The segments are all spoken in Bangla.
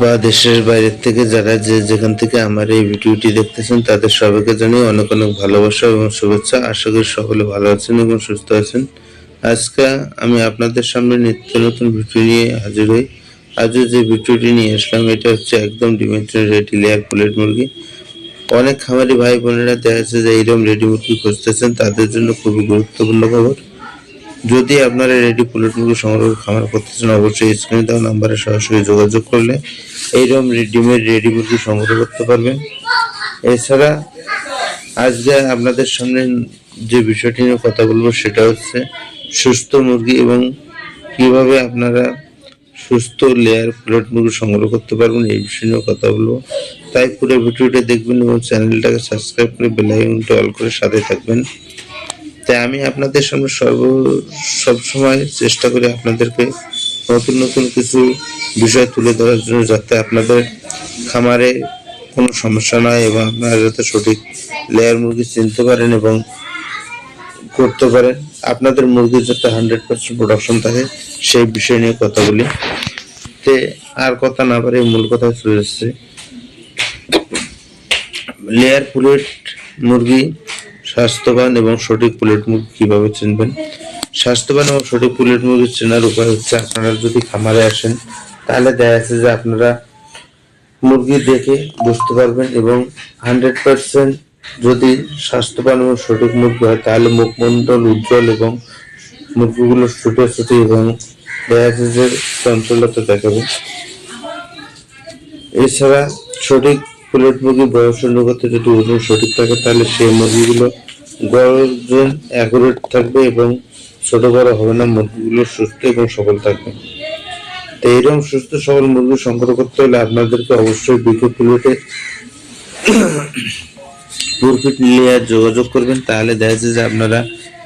বা দেশের বাইরের থেকে যারা যে যেখান থেকে আমার এই ভিডিওটি দেখতেছেন, তাদের সবাইকে জানিয়ে অনেক অনেক ভালোবাসা এবং শুভেচ্ছা। আশা করি সকলে ভালো আছেন এবং সুস্থ আছেন। আজকে আমি আপনাদের সামনে নিত্য নতুন ভিডিও নিয়ে হাজির হই। আজও যে ভিডিওটি নিয়ে আসলাম, এটা হচ্ছে একদম ডিমেন্ট্রি রেডি লেয়ার প্লেট মুরগি। অনেক খামারি ভাই বোনেরা দেখা যাচ্ছে যে এইরকম রেডি মুরগি খুঁজতেছেন, তাদের জন্য খুবই গুরুত্বপূর্ণ খবর। যদি আপনারা রেডি প্লেট মুরগি সংগ্রহ খামার করতে চান অবশ্যই স্ক্রিনে দেওয়া নাম্বারে সরাসরি যোগাযোগ করলে এইরকম রেডিমেড রেডি মুরগি সংগ্রহ করতে পারবেন। এছাড়া আজকে আপনাদের সামনে যে বিষয়টি নিয়ে কথা বলব সেটা হচ্ছে সুস্থ মুরগি এবং কীভাবে আপনারা সুস্থ লেয়ার প্লেট মুরগি সংগ্রহ করতে পারবেন এই বিষয় নিয়ে কথা বলব। তাই পুরো ভিডিওটা দেখবেন এবং চ্যানেলটাকে সাবস্ক্রাইব করে বেল আইকনটা অল করে সাথে থাকবেন। তাই আমি আপনাদের সামনে সর্ব, সব সময় চেষ্টা করি আপনাদেরকে নতুন নতুন কিছু বিষয় তুলে ধরার জন্য যাতে আপনাদের খামারে কোনো সমস্যা নয় এবং আপনারা যাতে সঠিক লেয়ার মুরগি চিনতে পারেন এবং করতে পারেন। আপনাদের মুরগির যাতে হান্ড্রেড পার্সেন্ট প্রোডাকশন থাকে, সেই বিষয় নিয়ে কথা বলি। তে আর কথা না পারে মূল কথা চলে যাচ্ছে লেয়ার প্লেট মুরগি স্বাস্থ্যবান এবং সঠিক পুলেট মুরগি কীভাবে চিনবেন? স্বাস্থ্যবান এবং সঠিক পুলেট মুরগি চেনার উপায় হচ্ছে আপনারা যদি খামারে আসেন, তাহলে দেখা যাচ্ছে যে আপনারা মুরগি দেখে বুঝতে পারবেন এবং হান্ড্রেড পার্সেন্ট যদি স্বাস্থ্যবান এবং সঠিক মুরগি হয়, তাহলে মুখমণ্ডল উজ্জ্বল এবং মুরগিগুলো ছুটোছুটি এবং দেখা যাচ্ছে যে চঞ্চলতা দেখাবে। এছাড়া সঠিক প্লেট মুরগি বয়স অনুপাতে যদি ওজন সঠিক থাকে, তাহলে সেই মুরগিগুলো গর্জন অ্যাকুরেট থাকবে এবং ছোট বড় হবে না। মুরগিগুলো সুস্থ এবং সবল থাকবে। তো এইরকম সুস্থ, সবল মুরগি সংগ্রহ করতে হলে আপনাদেরকে অবশ্যই বিকে প্লেটে প্রফিট নিয়ে আর যোগাযোগ করবেন। তাহলে দেখা যাচ্ছে যে আপনারা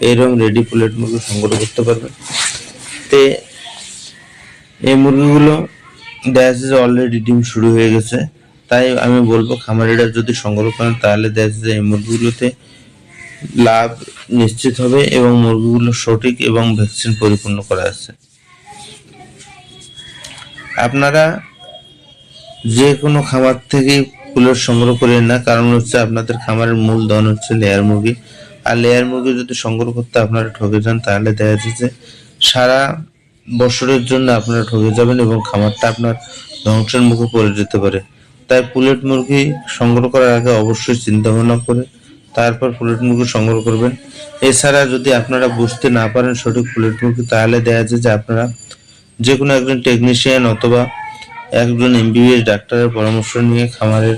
এইরকম রেডি প্লেট মুরগি সংগ্রহ করতে পারবেন। তে এই মুরগিগুলো দেখা যাচ্ছে যে অলরেডি ডিম শুরু হয়ে গেছে। তাই আমি বলব খামারিরা যদি সংগ্রহ করেন, তাহলে দেখা যাচ্ছে যে এই মুরগিগুলোতে লাভ নিশ্চিত হবে এবং মুরগিগুলো সঠিক এবং ভ্যাকসিন পরিপূর্ণ করা আছে। আপনারা যে কোনো খামার থেকে কুলার সংগ্রহ করেন না, কারণ হচ্ছে আপনাদের খামারের মূল ধন হচ্ছে লেয়ার মুরগি। আর লেয়ার মুরগি যদি সংগ্রহ করতে আপনারা ঠকে যান, তাহলে দেখা যাচ্ছে সারা বছরের জন্য আপনারা ঠকে যাবেন এবং খামারটা আপনার ধ্বংসের মুখে পড়ে যেতে পারে। তাই পুলেট মুরগি সংগ্রহ করার আগে অবশ্যই চিন্তা ভাবনা করে তারপর পুলেট মুরগি সংগ্রহ করবেন। এছাড়া যদি আপনারা বুঝতে না পারেন সঠিক পুলেট মুরগি, তাহলে দেখা যায় যে আপনারা যে কোনো একজন টেকনিশিয়ান অথবা একজন এমবিবিএস ডাক্তারের পরামর্শ নিয়ে খামারের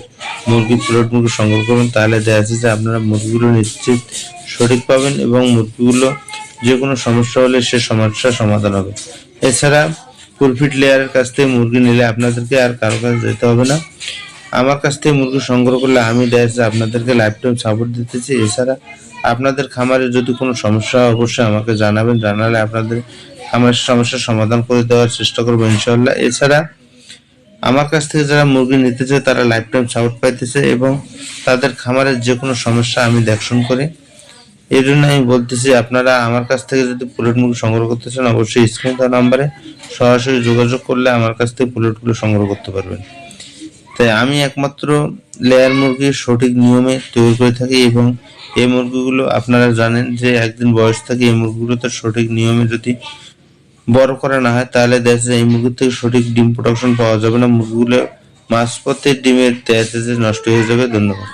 মুরগি, পুলেট মুরগি সংগ্রহ করবেন। তাহলে দেখা যাচ্ছে যে আপনারা মুরগিগুলো নিশ্চিত সঠিক পাবেন এবং মুরগিগুলো যে কোনো সমস্যা হলে সে সমস্যার সমাধান হবে। এছাড়া ফুলফিট লেয়ারের কাছ থেকে মুরগি নিলে আপনাদেরকে আর কারও কাছে যেতে হবে না। আমার কাছ থেকে মুরগি সংগ্রহ করলে আমি দেখা যাচ্ছে আপনাদেরকে লাইফ টাইম সাপোর্ট দিতেছি। এছাড়া আপনাদের খামারে যদি কোনো সমস্যা হয়, অবশ্যই আমাকে জানাবেন। জানালে আপনাদের খামারের সমস্যার সমাধান করে দেওয়ার চেষ্টা করব ইনশাল্লাহ এছাড়া আমার কাছ থেকে যারা মুরগি নিতেছে, তারা লাইফ টাইম সাপোর্ট পাইতেছে এবং তাদের খামারের যে কোনো সমস্যা আমি দেখশন করি এই জন্য আমি বলতেছি, আপনারা আমার কাছ থেকে যদি পুলেট মুরগি সংগ্রহ করতে চান, অবশ্যই স্ক্রিন দেওয়া নাম্বারে সরাসরি যোগাযোগ করলে আমার কাছ থেকে পুলেটগুলো সংগ্রহ করতে পারবেন। তাই আমি একমাত্র লেয়ার মুরগি সঠিক নিয়মে তৈরি করে থাকি এবং এই মুরগিগুলো আপনারা জানেন যে একদিন বয়স থাকে এই মুরগিগুলোতে সঠিক নিয়মে যদি বড় করা না হয়, তাহলে দেখা যায় এই মুরগির থেকে সঠিক ডিম প্রোডাকশন পাওয়া যাবে না। মুরগিগুলো মাঝপথে ডিমের দেখা নষ্ট হয়ে যাবে, ধন্যবাদ।